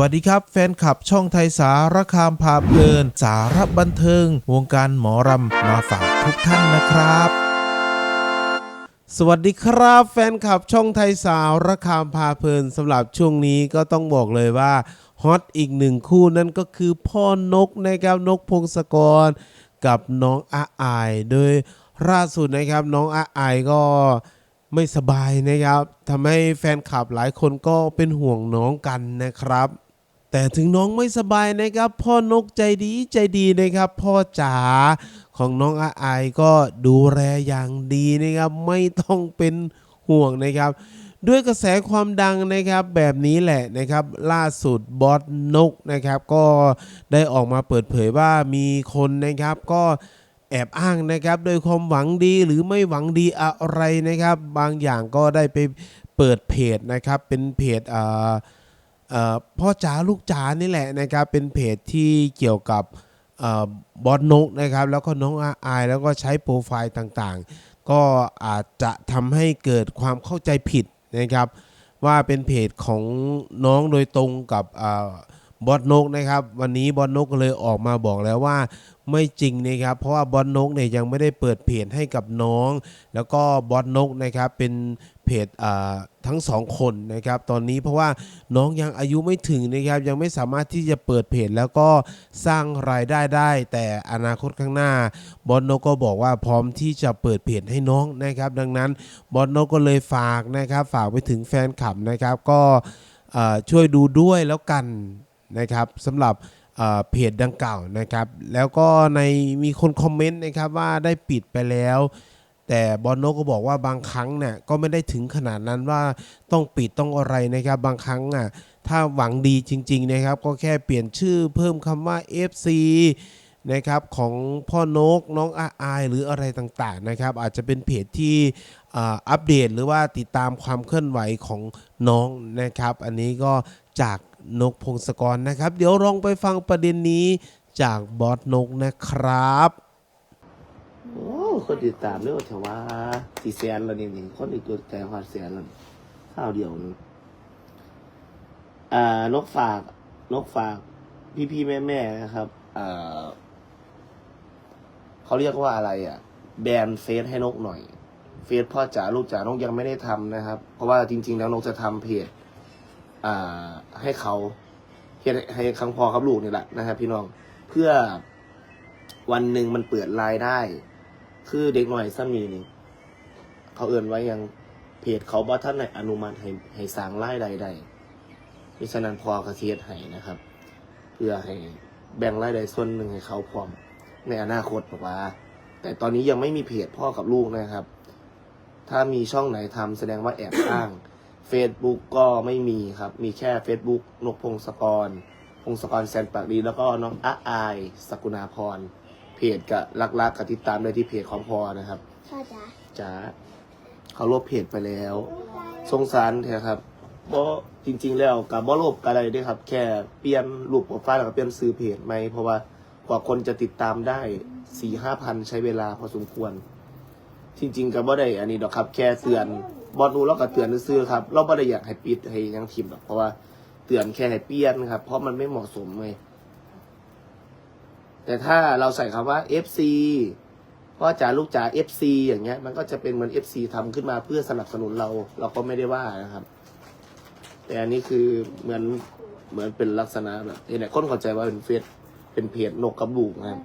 วัสดีครับ แฟนคลับช่องไทยสารคามพาเพลิน สารบันเทิง วงการหมอรำมาฝากทุกท่านนะครับสวัสดีครับแฟนคลับช่องไทยสารคามพาเพลินสำหรับช่วงนี้ก็ต้องบอกเลยว่าฮอตอีกหนึ่งคู่นั่นก็คือพ่อนกนะครับนกพงศกร กับน้องอาอาย โดยล่าสุดนะครับน้องอาอายก็ไม่สบายนะครับทำให้แฟนคลับหลายคนก็เป็นห่วงน้องกันนะครับ แต่ถึงน้องไม่สบายนะครับ พ่อนกใจดีใจดีนะครับ พ่อจ๋าของน้องอาอายก็ดูแลอย่างดีนะครับ ไม่ต้องเป็นห่วงนะครับ ด้วยกระแสความดังนะครับแบบนี้แหละนะครับ ล่าสุดบอสนกนะครับ ก็ได้ออกมาเปิดเผยว่ามีคนนะครับก็แอบอ้างนะครับโดยความหวังดีหรือไม่หวังดีอะไรนะครับ บางอย่างก็ได้ไปเปิดเพจนะครับ เป็นเพจอ่อเอ่อ พ่อจ๋าลูกจ๋านี่แหละนะครับเป็นเพจที่เกี่ยวกับอบอสนกนะครับแล้วก็น้องอาอายแล้วก็ใช้โปรไฟล์ต่างๆ ก็อาจจะทำให้เกิดความเข้าใจผิดนะครับว่าเป็นเพจของน้องโดยตรงกับอบอสนกนะครับวันนี้บอสนกก็เลยออกมาบอกแล้วว่าไม่จริงนะครับเพราะว่าบอสนกเนี่ยยังไม่ได้เปิดเพจให้กับน้อง แล้วก็บอสนกนะครับเป็น เพจทั้งสองคนนะครับตอนนี้เพราะว่าน้องยังอายุไม่ถึงนะครับยังไม่สามารถที่จะเปิดเพจแล้วก็สร้างรายได้ได้ แต่อนาคตข้างหน้าบอสนก็บอกว่าพร้อมที่จะเปิดเพจให้น้องนะครับ ดังนั้นบอสนก็เลยฝากนะครับ ฝากไปถึงแฟนคลับนะครับ ก็ช่วยดูด้วยแล้วกันนะครับสำหรับเอ่อเพจดังกล่าวนะครับ แล้วก็ในมีคนคอมเมนต์นะครับว่าได้ปิดไปแล้ว แต่บอลโนก็บอกว่าบางครั้งเนี่ยก็ไม่ได้ถึงขนาดนั้นว่าต้องปิดต้องอะไรนะครับ บางครั้งอะถ้าหวังดีจริง ๆ นะครับ ก็แค่เปลี่ยนชื่อเพิ่มคำว่า FC นะครับของพ่อนกน้องอาอายหรืออะไรต่างๆนะครับ อาจจะเป็นเพจที่อัปเดตหรือว่าติดตามความเคลื่อนไหวของน้องนะครับ อันนี้ก็จากนกพงศกรนะครับ เดี๋ยวลองไปฟังประเด็นนี้จากบอสนกนะครับ คนติดตามเรื่องแถวว่าสี่แสนแล้วนี่นี่คนอีกตัวแต่หอดแสนแล้วข้าวเดียวนึงอ่านกฝากนกฝากพี่พี่แม่แม่นะครับอ่าเขาเรียกว่าอะไรอะ แบนเฟซให้นกหน่อย เฟซพ่อจ๋าลูกจ๋านกยังไม่ได้ทำนะครับ เพราะว่าจริง ๆ แล้วนกจะทำเพจอ่า ให้เขาเฮ็ดให้ครั้งพอครับลูกนี่แหละนะครับ พี่น้องเพื่อวันหนึ่งมันเปิดรายได้ คือเด็กหน่อยซ้ำนี่นี่เขาเอื่นไว้ยังเพจเขาบ่ท่านในอนุมัติให้ให้สร้างรายได้ได้มิฉะนั้นพอกระเทียดให้นะครับ เพื่อให้แบ่งรายได้ส่วนหนึ่งให้เขาพร้อมในอนาคตบอกว่า แต่ตอนนี้ยังไม่มีเพจพ่อกับลูกนะครับ ถ้ามีช่องไหนทำแสดงว่าแอบอ้าง Facebook ก็ไม่มีครับ มีแค่ Facebook นกพงศกร พงศกรแซนปากดี แล้วก็น้องอาอายสกุณาพร เพจกับลักๆกับติดตามได้ที่เพจของพอนะครับพ่อจ๋าจ้าเขาลบเพจไปแล้ว สงสารเถอะครับเพราะจริง ๆ แล้วกับบ่ลบกับอะไรด้วยครับ แค่เปลี่ยนรูปโปรไฟล์แล้วก็เปลี่ยนซื้อเพจไหมเพราะว่ากว่าคนจะติดตามได้สี่ห้าพันใช้เวลาพอสมควร จริง ๆกับบ่ได้อันนี้ดอกครับ แค่เตือนบอลนูเราก็เตือนซื้อๆครับ เราบ่ได้อยากให้ปิดให้หยังทิมหรอกเพราะว่าเตือนแค่ให้เปลี่ยนครับ เพราะมันไม่เหมาะสมเลย แต่ถ้าเราใส่คำว่า FC พ่อจ๋าลูกจ๋า FC อย่างเงี้ย มันก็จะเป็นเหมือน FC ทำขึ้นมาเพื่อสนับสนุนเรา เราก็ไม่ได้ว่านะครับ แต่อันนี้คือเหมือนเหมือนเป็นลักษณะแบบเห็นไหนคนเข้าใจว่าเป็นเฟซเป็นเพจนกกระบุกนะครับ